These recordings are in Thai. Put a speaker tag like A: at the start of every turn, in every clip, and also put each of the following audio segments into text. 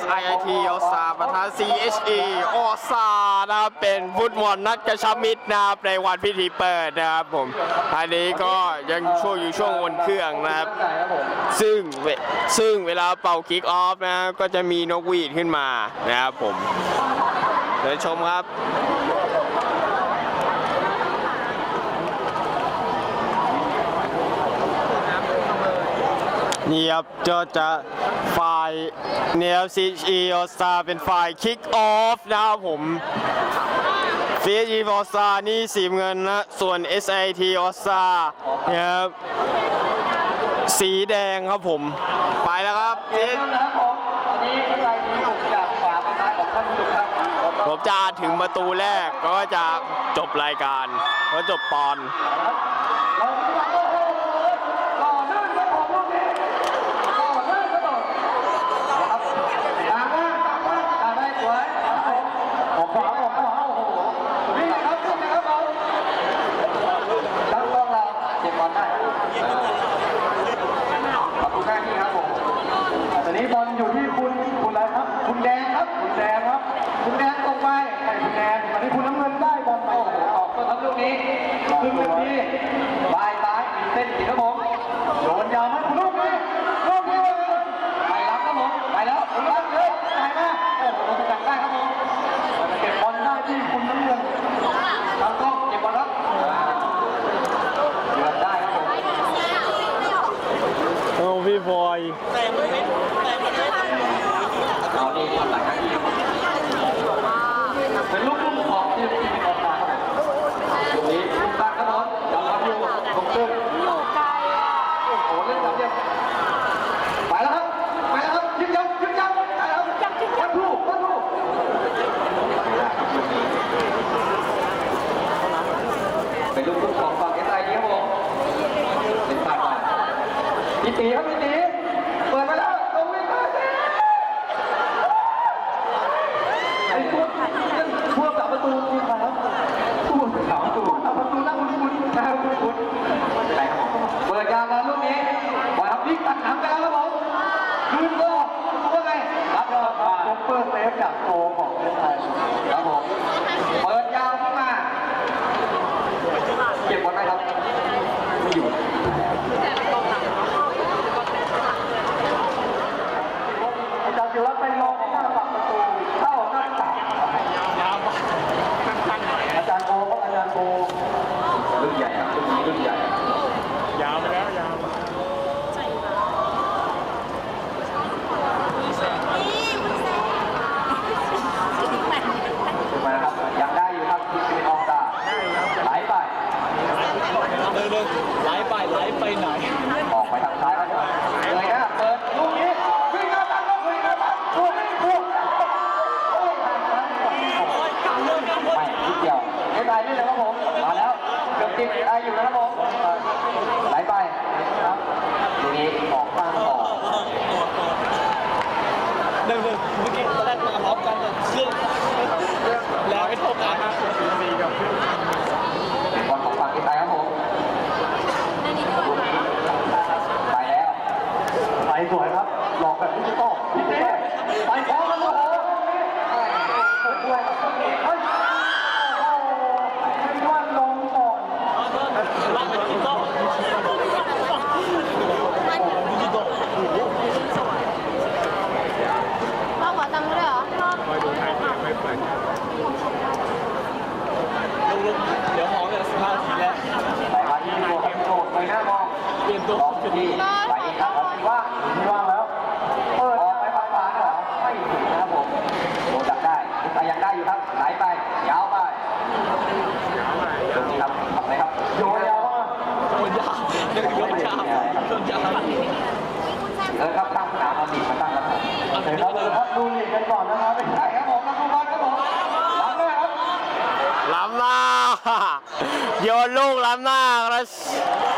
A: SIIT ออซาประธาน CHE ออซานะครับเป็นฟุตบอลนัดกระชับมิตรนะครับในวันพิธีเปิดนะครับผมอันนี้ก็ยังช่วงอยู่ช่วงวนเครื่องนะครับ ซึ่งซึ่งเวลาเป่าคิกออฟนะก็จะมีนกหวีดขึ้นมานะครับผมเดี๋ยวชมครับนี่ครับก็จะฝ่าย เนียซีอีออสตาเป็นฝ่ายคิกออฟนะครับผมฟีจีออสตานี่สีเงินนะ ส่วน SIT ออสตาเนี่ยครับสีแดงครับผม ไปแล้วครับ
B: ผมจะ
A: ถึงประตูแรกก็จะจบรายการก็จบตอน
B: เราคิดว่าโอ้โหหล่อลื่นครับผมลูกนี้หล่อลื่นครับผมนะครับตามมาตามมาตามไปสวยครับผมผมขวาผมขวาโอ้โหนี่ครับนี่นะครับผมตั้งต้องเราเก็บบอลได้ขอบคุณมากที่ครับผม ตอนนี้บอลอยู่ที่คุณคุณอะไรครับ คุณแดง คุณแดงครับ คุณแดงตรงไปใส่คุณแดงตอนนี้คุณน้ำเงินได้บอลไปโอ้โหออกก็ทำลูกนี้ครึ่งนาทีบา ไม่ได้นี่เล
A: ย
B: ครับผม มาแล้ว เกือบติดได้อยู่นะครับผม ไหลไปครับลูกนี้ออกข้างออก
C: เดินเดินเมื่อกี้ตอนแรกมาพร้อมกันแต่เครื่องแรงไม่เท่ากัน
B: บอลของฝั่งที่ไทยครับผม ไปแล้ว ไปสวยครับ หลอกแบบดิจิตอลพี่เต้ไปพร้อมกันโอ้โหด้วยเฮ้ยโอ้โหไม่ว่าลงก่อน
C: ลากไปที่โต๊ะที่โต๊ะ
D: พ่อขอตังค์ด้วยเหรอ
C: ลุกๆเดี๋ยวหอมเนี่ยสิบห้าทีแล้ว
B: ไปมาที่ตัวครับโดดไปหน้ามอง
C: เปลี่ยนตัว
B: ลองที่ไปอีกครับที่ว่างที่ว่างแล้ว เปิดออกไปฝั่งขวาเหรอไม่ถึงนะครับผมโดนจับได้แต่ยังได้อยู่ครับ ไหลไป ยาวไปตรงนี้ครับทำไรครับ โยนยาวมาก
C: โดนยาเดินโยนยาโดนยา
B: เออครับตั้งสนามมาดีมาตั้งแล้วครับโอเคครับครับดูลีกกันก่อนนะครับใช่ครับผมนักฟุตบอลครับผมรับเลยครับ
A: ล้ำหน้าโยนลูกล้ำ
C: หน้าครับลูก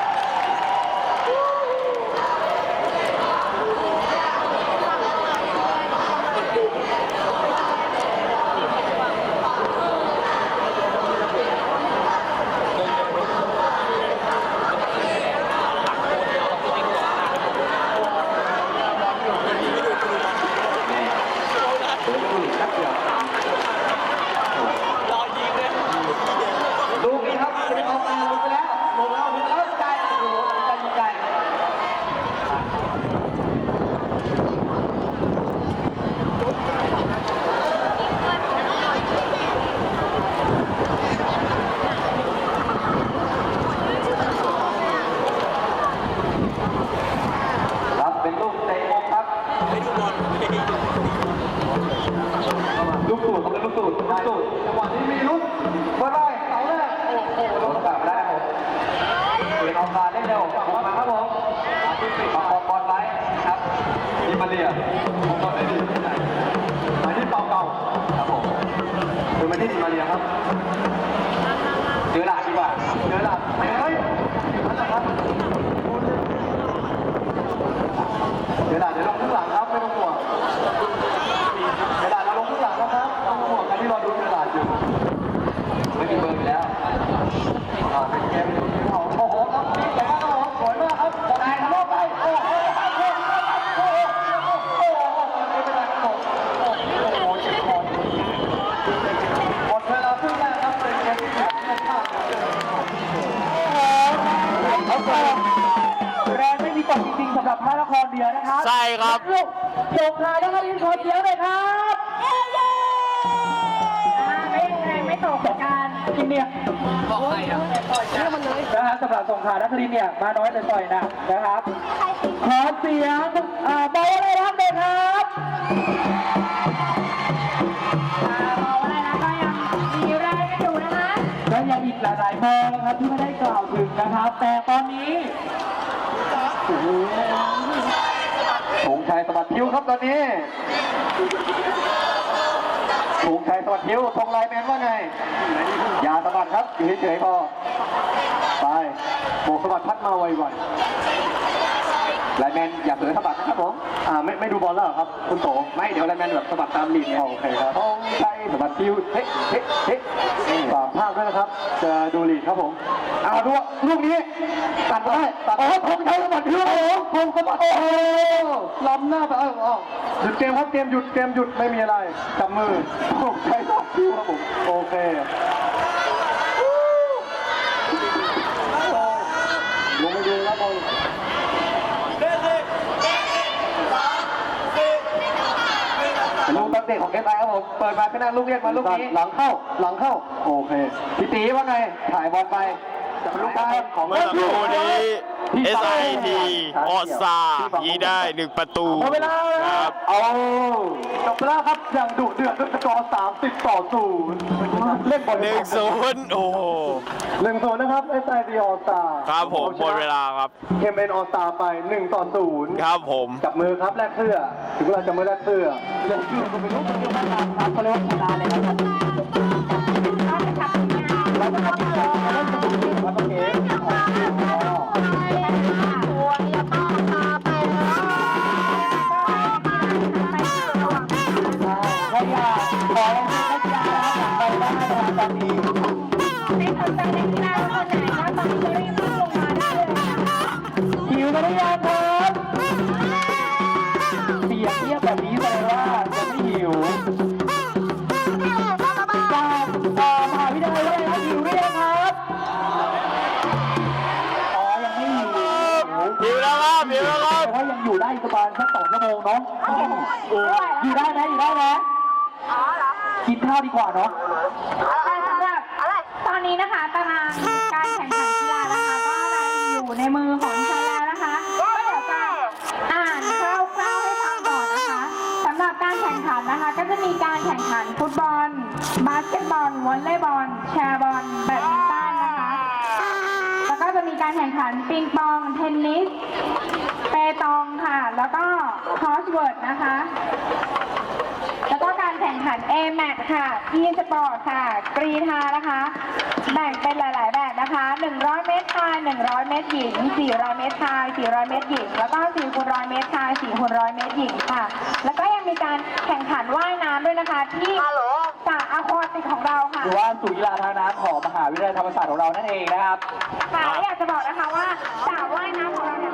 C: Thank you. เขาเปิดแรงไม่มีตกจริงๆสำหรับพระนครเดียวนะครับ
A: ใช่ครับ
C: ลูกส่งท้ายนะครับอินโทรเสียงเลยครับ
D: ไม่แรงไม่ตกกัน
C: กินเนี่ยบอกใครอะเชื่อมันเลยนะฮะสำหรับส่งท้ายนักเรียนเนี่ยมาน้อยแต่ต่อยหนักนะครับ ขอเสียงอ่าบอลเลยครับเลยครับ ลายๆบอลนะครับที่ไม่ได้กล่าวถึงนะครับ แต่ตอนนี้โอ้โหธงชัยสวัสดิ์คิ้วครับตอนนี้ธงชัยสวัสดิ์คิ้วธงไลน์แมนว่าไง อย่าสะบัดครับอยู่เฉยๆพอ ไปโบกสะบัดพัดมาไวๆ ไลน์แมนอย่าเผลอสะบัดนะครับผม อ่าไม่ไม่ดูบอลแล้วเหรอครับ คุณโตไม่เดี๋ยวไลน์แมนแบบสะบัดตามลีดเนี่ยโอเคครับธงชัยสวัสดิ์คิ้วเฮ้เฮ้เฮ้ฝากภาพด้วยนะครับ จะดูลีดครับผมอ่าดูลูกนี้ ตัดได้ตัดอ๋อธงชัยสวัสดิ์คิ้วครับผมธงสะบัดโอ้โหล้ำหน้าไปเออเออหยุดเกมครับเกมหยุดเกมหยุดไม่มีอะไรจับมือธงชัยสวัสดิ์คิ้วครับผม โอเค ลงไปดูครับบอลลูก ตั้งเตะของเอสไอครับผมเปิดมาข้างหน้าลูกเรียกมาลูกนี้หลังเข้าหลังเข้าโอเคพี่ตีว่าไงถ่ายบอลไปลูกได้ของ
A: เมื่อสักครู่นี้ SIT ออซายิงได้หนึ่งประตู
C: หมดเวลา
A: ครับ
C: เอาจบไปแล้วครับอย่างดุเดือดด้วยสกอร์30ต่อ0เล่นบอล
A: หนึ่งศูนย์โอ้โห
C: หนึ่งศูนย์นะครับ SIT ออสตา
A: ครับผมหมดเวลาครับ
C: เอ็มเอ็นออสตาไป1ต่อ0
A: ครับผม
C: จับมือครับแลกเสื้อ ถึงเวลาจับมือแลกเสื้อแลกเสื้อก็เป็นรูปเป็นรูปนะครับเขาเรียกว่ากีฬาเลยครับ เราจะทำกีฬ ตอนนี้ไม่
D: สนใจในกีฬาคนไหนก็ตอนนี้รีบลงมาได้เลยนะคะ
C: หิวกันหรือยังครับเสียงเงียบแบบนี้แสดงว่าจะไม่หิวจากเอ่อมหาวิทยาลัยว่าอะไรนะหิวหรือยังครับ อ๋อ ยังไม่หิว
A: ผิวแล้วครับผิวแล้วครับ
C: แต่ว่ายังอยู่ได้อีกประมาณสักสองชั่วโมงเนาะอยู่ได้ไหมอยู่ได้ไหม
D: อ๋อเหรอ
C: กินข้าวดีกว่าเนาะ
D: แต่สำหรับตอนนี้นะคะตารางการแข่งขันกีฬานะคะก็กำลังอยู่ในมือของดิฉันแล้วนะคะก็เดี๋ยวจะอ่านคร่าวๆให้ฟังก่อนนะคะสำหรับการแข่งขันนะคะ ก็จะมีการแข่งขันฟุตบอล บาสเกตบอลวอลเลย์บอลแชร์บอลแบดมินตันนะคะแล้วก็จะมีการแข่งขันปิงปองเทนนิสเปตองค่ะ แล้วก็คอสเวิร์ดนะคะ ข่งขัน a m a t ค่ะ e sport ค่ะ กรีธานะคะ แบ่งเป็นหลาย ๆ แบบนะคะ 100 เมตรชาย 100 เมตรหญิง 400 เมตรชาย 400 เมตรหญิง แล้วก็4คูณ100 เมตรชาย 4คูณ100 เมตรหญิงค่ะ แล้วก็ยังมีการแข่งขันว่ายน้ำด้วยนะคะ ที่สระอควาติกของเราค่ะ
C: หรือว่าศูนย์กีฬาทางน้ำของมหาวิทยาลัยธรรมศาสตร์ของเรานั่นเองนะครับ
D: ค่ะและอยากจะบอกนะคะว่าสระว่ายน้ำของเราเนี่ย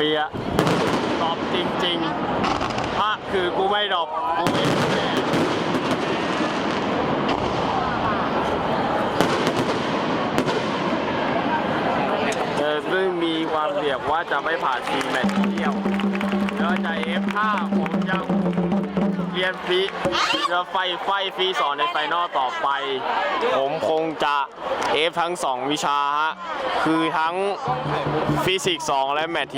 A: ฟรีอะดรอปจริงๆพระคือกูไม่ดอปกูเองแน่เออซึ่งมีความเสี่ยงว่าจะไม่ผ่านซีแมตช์เที่ยวแล้วจะ F5 ผมยังเรียนฟรีจะไฟไฟฟรีสอนในไฟนอลต่อไป ผมคงจะ F ทั้ง 2 วิชาฮะ คือทั้งฟิสิกส์2และแมท